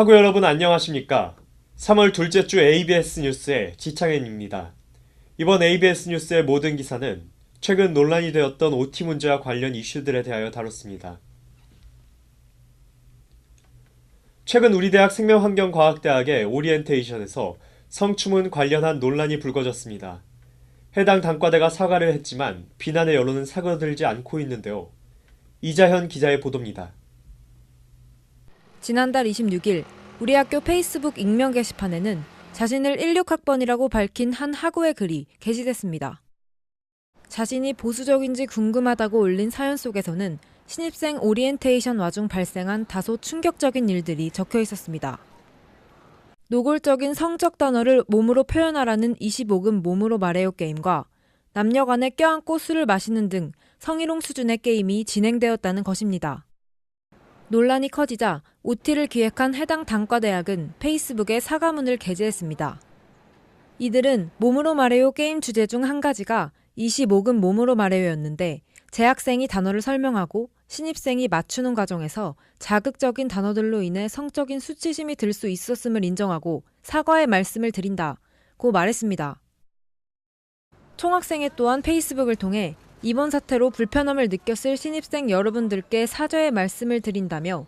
하고 여러분 안녕하십니까? 3월 둘째 주 ABS 뉴스의 지창현입니다. 이번 ABS 뉴스의 모든 기사는 최근 논란이 되었던 OT 문제와 관련 이슈들에 대하여 다뤘습니다. 최근 우리 대학 생명환경과학대학의 오리엔테이션에서 성추문 관련한 논란이 불거졌습니다. 해당 단과대가 사과를 했지만 비난의 여론은 사그러들지 않고 있는데요. 이자현 기자의 보도입니다. 지난달 26일 우리 학교 페이스북 익명 게시판에는 자신을 16학번이라고 밝힌 한 학우의 글이 게시됐습니다. 자신이 보수적인지 궁금하다고 올린 사연 속에서는 신입생 오리엔테이션 와중 발생한 다소 충격적인 일들이 적혀 있었습니다. 노골적인 성적 단어를 몸으로 표현하라는 25금 몸으로 말해요 게임과 남녀 간에 껴안고 술을 마시는 등 성희롱 수준의 게임이 진행되었다는 것입니다. 논란이 커지자 OT를 기획한 해당 단과대학은 페이스북에 사과문을 게재했습니다. 이들은 몸으로 말해요 게임 주제 중 한 가지가 25금 몸으로 말해요였는데 재학생이 단어를 설명하고 신입생이 맞추는 과정에서 자극적인 단어들로 인해 성적인 수치심이 들 수 있었음을 인정하고 사과의 말씀을 드린다고 말했습니다. 총학생회 또한 페이스북을 통해 이번 사태로 불편함을 느꼈을 신입생 여러분들께 사죄의 말씀을 드린다며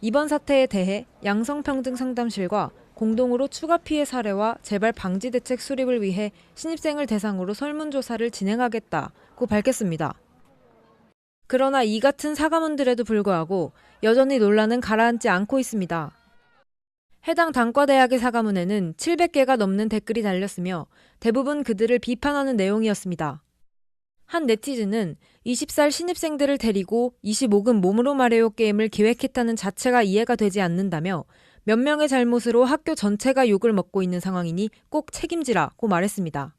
이번 사태에 대해 양성평등 상담실과 공동으로 추가 피해 사례와 재발 방지 대책 수립을 위해 신입생을 대상으로 설문조사를 진행하겠다고 밝혔습니다. 그러나 이 같은 사과문들에도 불구하고 여전히 논란은 가라앉지 않고 있습니다. 해당 단과대학의 사과문에는 700개가 넘는 댓글이 달렸으며 대부분 그들을 비판하는 내용이었습니다. 한 네티즌은 20살 신입생들을 데리고 25금 몸으로 말해요 게임을 기획했다는 자체가 이해가 되지 않는다며 몇 명의 잘못으로 학교 전체가 욕을 먹고 있는 상황이니 꼭 책임지라고 말했습니다.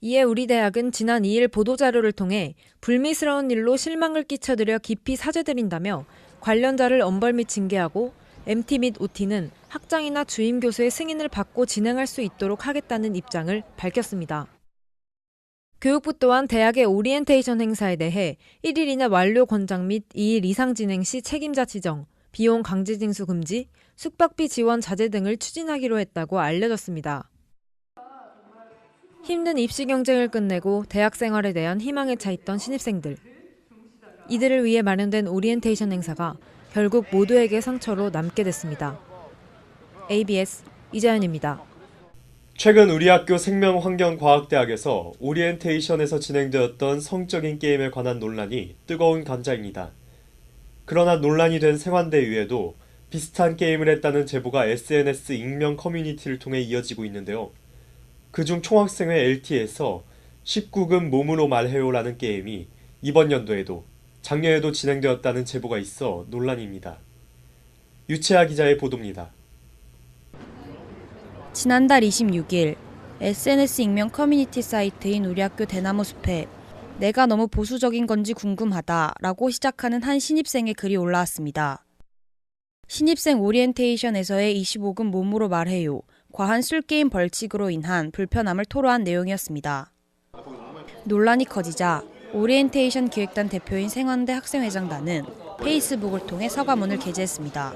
이에 우리 대학은 지난 2일 보도자료를 통해 불미스러운 일로 실망을 끼쳐드려 깊이 사죄드린다며 관련자를 엄벌 및 징계하고 MT 및 OT는 학장이나 주임 교수의 승인을 받고 진행할 수 있도록 하겠다는 입장을 밝혔습니다. 교육부 또한 대학의 오리엔테이션 행사에 대해 1일 이내 완료 권장 및 2일 이상 진행 시 책임자 지정, 비용 강제 징수 금지, 숙박비 지원 자제 등을 추진하기로 했다고 알려졌습니다. 힘든 입시 경쟁을 끝내고 대학 생활에 대한 희망에 차 있던 신입생들. 이들을 위해 마련된 오리엔테이션 행사가 결국 모두에게 상처로 남게 됐습니다. ABS 이자연입니다. 최근 우리 학교 생명환경과학대학에서 오리엔테이션에서 진행되었던 성적인 게임에 관한 논란이 뜨거운 감자입니다. 그러나 논란이 된 생환대 위에도 비슷한 게임을 했다는 제보가 SNS 익명 커뮤니티를 통해 이어지고 있는데요. 그중 총학생회 LT에서 19금 몸으로 말해요라는 게임이 이번 연도에도 작년에도 진행되었다는 제보가 있어 논란입니다. 유채아 기자의 보도입니다. 지난달 26일 SNS 익명 커뮤니티 사이트인 우리 학교 대나무 숲에 내가 너무 보수적인 건지 궁금하다 라고 시작하는 한 신입생의 글이 올라왔습니다. 신입생 오리엔테이션에서의 25금 몸으로 말해요. 과한 술게임 벌칙으로 인한 불편함을 토로한 내용이었습니다. 논란이 커지자 오리엔테이션 기획단 대표인 생환대 학생회장단은 페이스북을 통해 사과문을 게재했습니다.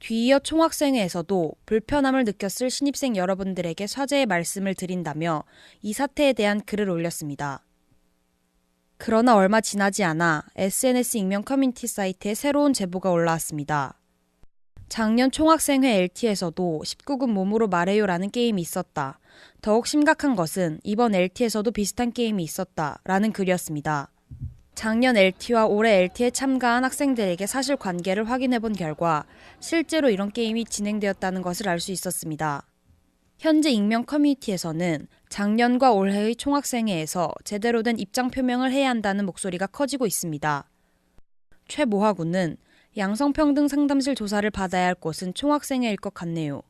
뒤이어 총학생회에서도 불편함을 느꼈을 신입생 여러분들에게 사죄의 말씀을 드린다며 이 사태에 대한 글을 올렸습니다. 그러나 얼마 지나지 않아 SNS 익명 커뮤니티 사이트에 새로운 제보가 올라왔습니다. 작년 총학생회 LT에서도 19금 몸으로 말해요라는 게임이 있었다. 더욱 심각한 것은 이번 LT에서도 비슷한 게임이 있었다. 라는 글이었습니다. 작년 LT와 올해 LT에 참가한 학생들에게 사실 관계를 확인해 본 결과 실제로 이런 게임이 진행되었다는 것을 알 수 있었습니다. 현재 익명 커뮤니티에서는 작년과 올해의 총학생회에서 제대로 된 입장 표명을 해야 한다는 목소리가 커지고 있습니다. 최모하군은 양성평등 상담실 조사를 받아야 할 곳은 총학생회일 것 같네요.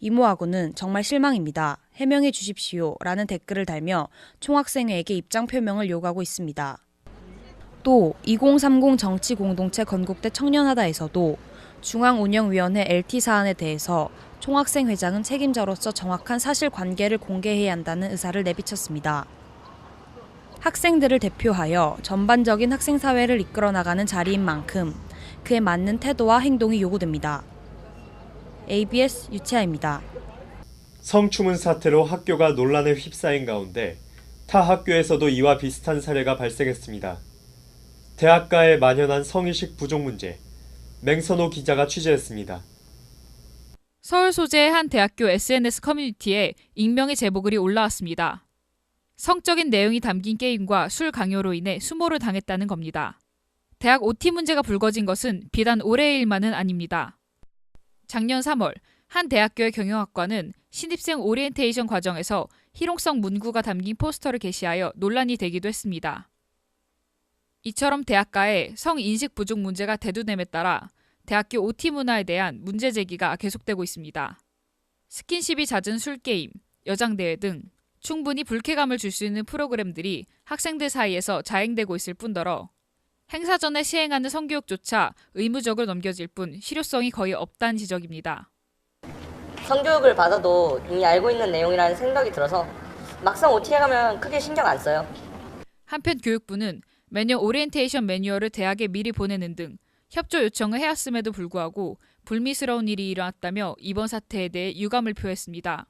이모하고는 정말 실망입니다. 해명해 주십시오. 라는 댓글을 달며 총학생회에게 입장 표명을 요구하고 있습니다. 또 2030 정치 공동체 건국대 청년하다에서도 중앙운영위원회 LT 사안에 대해서 총학생 회장은 책임자로서 정확한 사실 관계를 공개해야 한다는 의사를 내비쳤습니다. 학생들을 대표하여 전반적인 학생 사회를 이끌어 나가는 자리인 만큼 그에 맞는 태도와 행동이 요구됩니다. ABS 유채아입니다. 성추문 사태로 학교가 논란에 휩싸인 가운데 타 학교에서도 이와 비슷한 사례가 발생했습니다. 대학가에 만연한 성의식 부족 문제. 맹선호 기자가 취재했습니다. 서울 소재의 한 대학교 SNS 커뮤니티에 익명의 제보글이 올라왔습니다. 성적인 내용이 담긴 게임과 술 강요로 인해 수모를 당했다는 겁니다. 대학 OT 문제가 불거진 것은 비단 올해의 일만은 아닙니다. 작년 3월 한 대학교의 경영학과는 신입생 오리엔테이션 과정에서 희롱성 문구가 담긴 포스터를 게시하여 논란이 되기도 했습니다. 이처럼 대학가의 성인식 부족 문제가 대두됨에 따라 대학교 OT 문화에 대한 문제 제기가 계속되고 있습니다. 스킨십이 잦은 술게임, 여장대회 등 충분히 불쾌감을 줄 수 있는 프로그램들이 학생들 사이에서 자행되고 있을 뿐더러 행사 전에 시행하는 성교육조차 의무적으로 넘겨질 뿐 실효성이 거의 없다는 지적입니다. 성교육을 받아도 이미 알고 있는 내용이라는 생각이 들어서 막상 OT에 가면 크게 신경 안 써요. 한편 교육부는 매년 오리엔테이션 매뉴얼을 대학에 미리 보내는 등 협조 요청을 해왔음에도 불구하고 불미스러운 일이 일어났다며 이번 사태에 대해 유감을 표했습니다.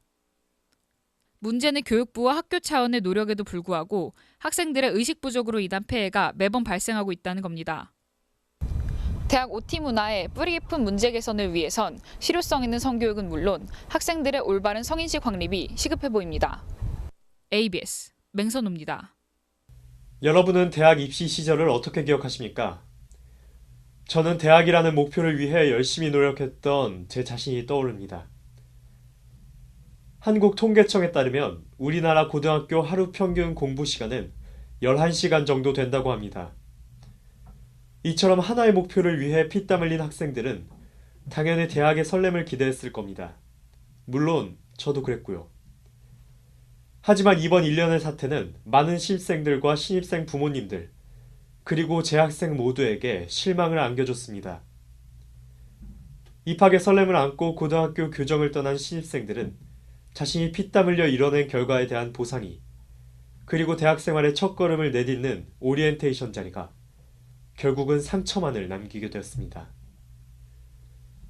문제는 교육부와 학교 차원의 노력에도 불구하고 학생들의 의식 부족으로 인한 폐해가 매번 발생하고 있다는 겁니다. 대학 OT 문화의 뿌리 깊은 문제 개선을 위해선 실효성 있는 성교육은 물론 학생들의 올바른 성인식 확립이 시급해 보입니다. ABS 맹선호입니다. 여러분은 대학 입시 시절을 어떻게 기억하십니까? 저는 대학이라는 목표를 위해 열심히 노력했던 제 자신이 떠오릅니다. 한국통계청에 따르면 우리나라 고등학교 하루 평균 공부 시간은 11시간 정도 된다고 합니다. 이처럼 하나의 목표를 위해 피땀 흘린 학생들은 당연히 대학의 설렘을 기대했을 겁니다. 물론 저도 그랬고요. 하지만 이번 일련의 사태는 많은 신입생들과 신입생 부모님들, 그리고 재학생 모두에게 실망을 안겨줬습니다. 입학의 설렘을 안고 고등학교 교정을 떠난 신입생들은 자신이 피땀 흘려 이뤄낸 결과에 대한 보상이, 그리고 대학 생활의 첫걸음을 내딛는 오리엔테이션 자리가 결국은 상처만을 남기게 되었습니다.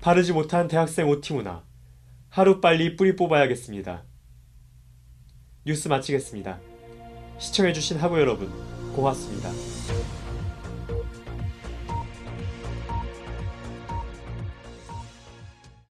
바르지 못한 대학생 OT 문화, 하루빨리 뿌리 뽑아야겠습니다. 뉴스 마치겠습니다. 시청해주신 학우 여러분, 고맙습니다.